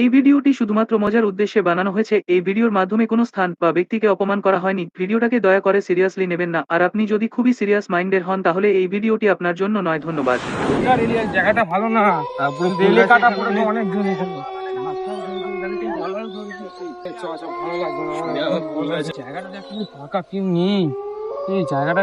এই ভিডিওটি শুধুমাত্র মজার উদ্দেশ্যে বানানো হয়েছে। এই ভিডিওর মাধ্যমে কোনো স্থান বা ব্যক্তিকে অপমান করা হয়নি। ভিডিওটাকে দয়া করে সিরিয়াসলি নেবেন না। আর আপনি যদি খুবই সিরিয়াস মাইন্ডের হন তাহলে এই ভিডিওটি আপনার জন্য নয়। ধন্যবাদ। জায়গাটা ভালো না অনেক ফাঁকা নেই। এই জায়গাটা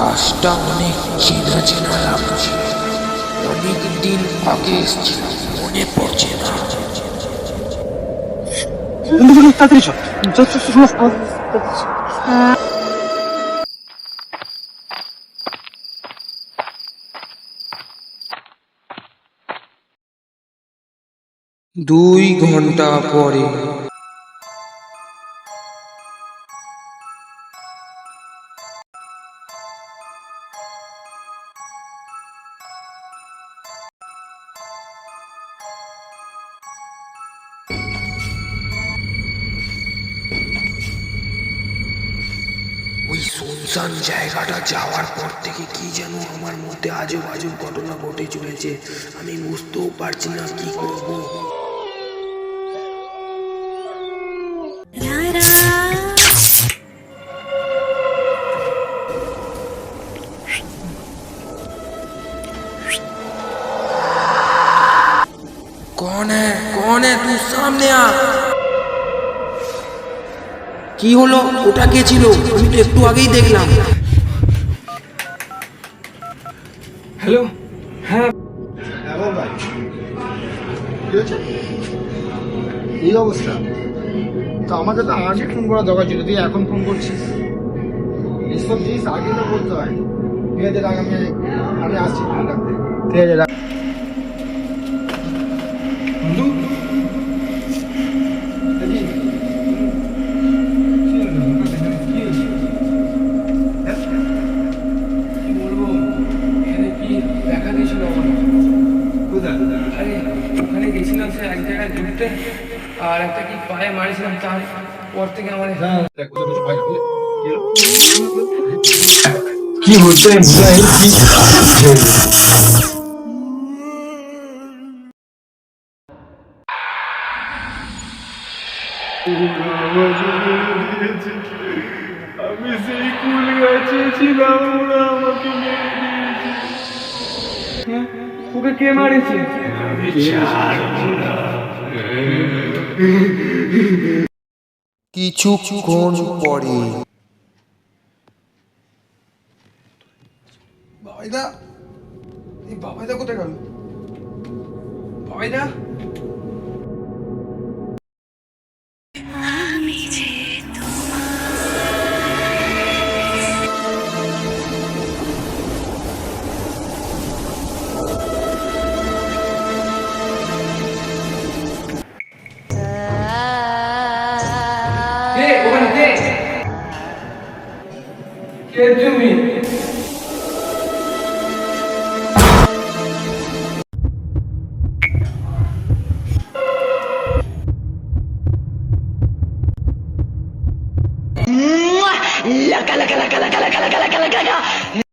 গাছটা অনেক চেনা চেনা লাগছে অনেক দিন আগে এসেছিলাম মনে পড়ছে না। দুই ঘণ্টা পরে ওই শুনশান জায়গাটা যাওয়ার পর থেকে কি যেন আমার মধ্যে আজব আজব ঘটনা ঘটে চলেছে আমি বুঝতেও পারছি না কি করব రారా कौन है कौन है तू सामने आ কি হলো? ওটা কে ছিল আমি তো একটু আগেই দেখলাম। হ্যালো? হ্যাঁ। এমন ভাই। কি হয়েছে? এই অবস্থা। তো আমাদের তো আগে ফোন করা দরকার ছিল তুই এখন ফোন করছিস? এইসব জিনিস আগে তো বলতে হয়। ঠিক আছে রাখ আমি আমি আসছি। ফোন রাখতে ঠিক আছে লাগিয়েছে এক জায়গায় জুটতে আর একটা কি পায়ে মারিছিলাম তার থেকে আমার হ্যাঁ। কি হচ্ছে? আমি সেই কুল গাছে ছিলাম ওরা আমাকে নিয়ে। ওকে কে মারেছে? কিছুক্ষণ পরে। বাবাইদা এই বাবাইদা কোথায় গেল? বাবাইদা? ¡Mua! ¡La cala, cala, cala, cala, cala, cala, cala, cala!